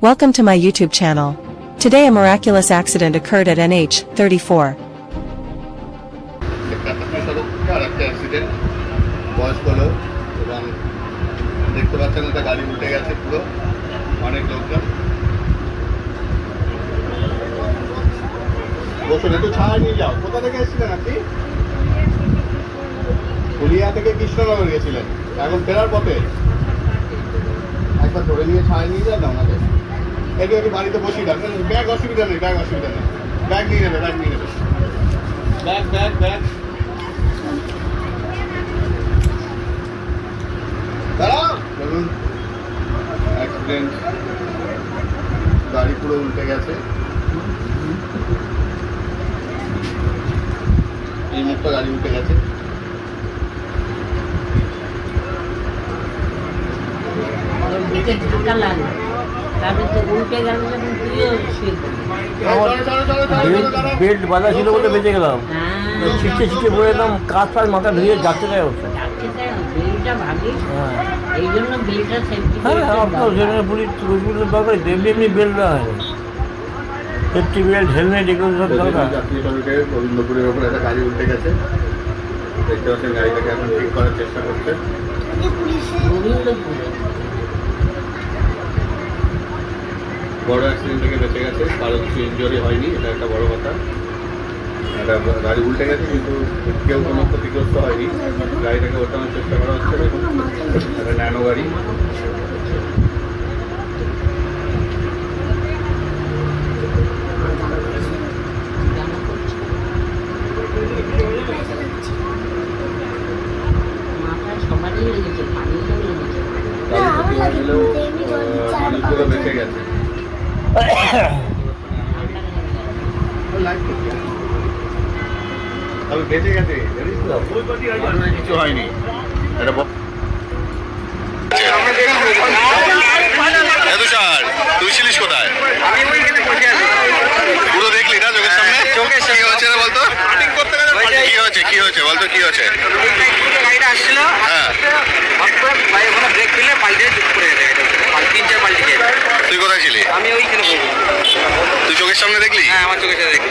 Welcome to my YouTube channel. Today a miraculous accident occurred at NH 34. একটা আর একটা accident বয়স্ক লোক এবং দেখতে পাচ্ছেন একটা গাড়ি উল্টে গেছে, পুরো অনেক লোকজন। বসুন একটু ছাড় নিয়ে যাও, কোথা থেকে এসেছিলেন আপনি? পুলিয়া থেকে কৃষ্ণনগর গেছিলেন। এখন ফেরার পথে। একবার ধরে নিয়ে ছাড় নিয়ে যান না ওনাকে। একটু একটু বাড়িতে বসিয়ে দেন ব্যাগ অসুবিধা নেই ব্যাগ অসুবিধা নেই। ব্যাগ নিয়ে নেবে ব্যাগ নিয়ে নেবে। Bag bag bag. দাঁড়াও। বলুন অ্যাক্সিডেন্ট। গাড়ি পুরো উল্টে গেছে। এই মুক্ত গাড়ি উল্টে গেছে। বেল্ট বাঁধা ছিল বলে বেঁচে গেলাম। হ্যাঁ। ছিটতে ছিটতে পড়ে এলাম কাজ ফাজ মাথা ধুয়ে যাচ্ছে তাই অবস্থা। হ্যাঁ। হ্যাঁ আপনার সেখানে পুলিশ পুলিশের দরকার এমনি এমনি বেল্ট দেওয়া হয় সেফটি বেল্ট হেলমেট এগুলো সব দরকার। যাত্রী শ্রমিকে একটা গাড়ি উল্টে গেছে। দেখতে পাচ্ছেন গাড়িটাকে এখন ঠিক করার চেষ্টা করছে। গোবিন্দপুরে? বড় অ্যাক্সিডেন্ট থেকে বেঁচে গেছে। কারও কিছু ইনজুরি হয়নি এটা একটা বড় কথা। একটা গাড়ি উল্টে গেছে কিন্তু কেউ কোনো ক্ষতিগ্রস্ত হয়নি। গাড়িটাকে ওঠানোর চেষ্টা করা হচ্ছে একটা ন্যানো গাড়ি। মানুষগুলো বেঁচে গেছে। তবে বেঁচে গেছে কিছু হয়নি এটা ব- তুই ছিলিস কোথায় পুরো দেখলি না চোখের সামনে কি হয়েছে বলতো কি হয়েছে কি হয়েছে বলতো কি হয়েছে গাড়িটা আসছিল হ্যাঁ ব্রেক ফেলে পাল্টে চুপ করে তিন চার পাল্টে গিয়ে তুই কোথায় ছিলি আমি ওইখানে বসে তুই চোখের সামনে দেখলি? হ্যাঁ আমার চোখের সামনে দেখি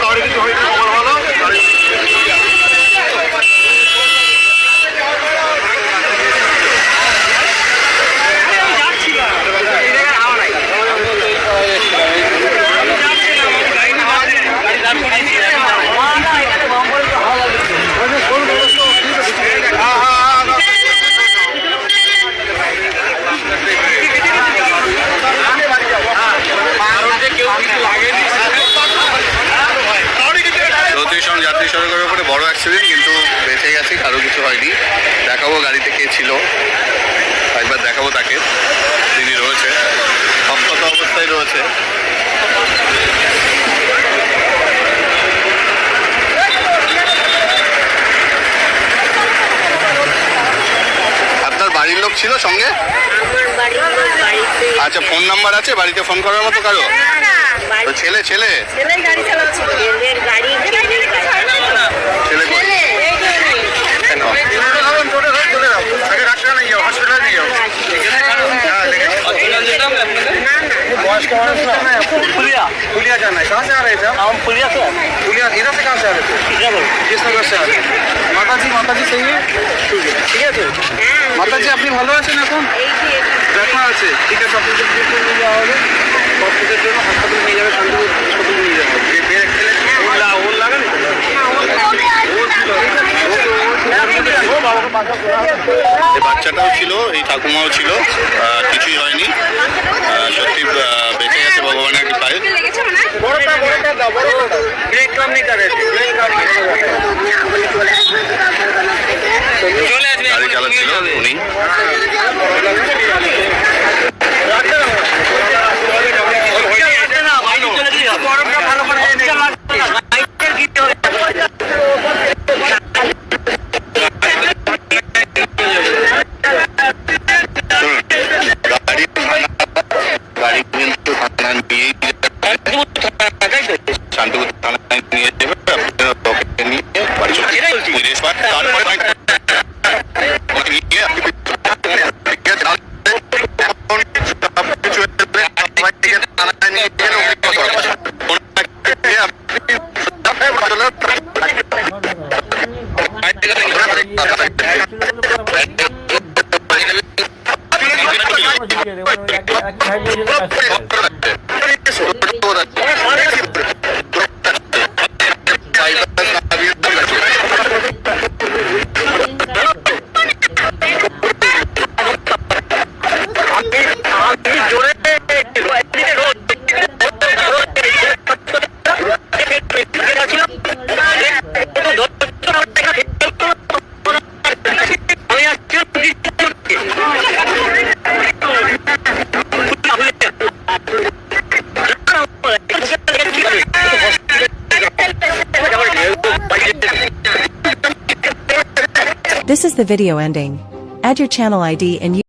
কারও কিছু হয়নি খবর ভালো এই জায়গায় হাওয়া নাই কেউ কিছু লাগেনি চৌত্রিশ জন যাত্রী সড়কের উপরে বড় অ্যাক্সিডেন্ট কিন্তু কারও কিছু হয়নি। দেখাবো গাড়িতে কে ছিল। একবার দেখাবো তাকে তিনি রয়েছে। অক্ষত অবস্থায় রয়েছে। আপনার বাড়ির লোক ছিল সঙ্গে? আচ্ছা ফোন নাম্বার আছে? বাড়িতে ফোন করার মতো কারও? ছেলে ছেলে? গাড়ি চালাচ্ছে ছেলের গাড়ি ছেলের গাড়ি ছেলে কই? কেন? বয়স্ক মানুষ না পুলিয়া पुलिया जाना है कहाँ से आ रहे थे आप আমার পুলিয়া তো पुलिया इधर से कहाँ से आ रहे थे किस नगर से आ रहे थे माता जी माता जी सही है ঠিক আছে মাতা জি আপনি ভালো আছেন এখন দেখা আছে ঠিক আছে আপনাদের ট্রিটমেন্ট নিয়ে যাওয়া হবে কর্তৃপক্ষের জন্য হাসপাতালে নিয়ে যাবে শান্তিপুর হাসপাতালে নিয়ে যাওয়া হবে যে ব্রেক ফেলে ওর লা- ওর লাগানি তো? ও ছিল, ও বাবাকে বাঁচা এই বাচ্চাটাও ছিল এই ঠাকুমাও ছিল আহ, কিছুই হয়নি আহ, সত্যি বড়টা বড়টা দাও বড়টা ব্রেক কম নিতে হবে। ব্রেক কম নিতে হবে। তারপরে This is the video ending. Add your channel ID and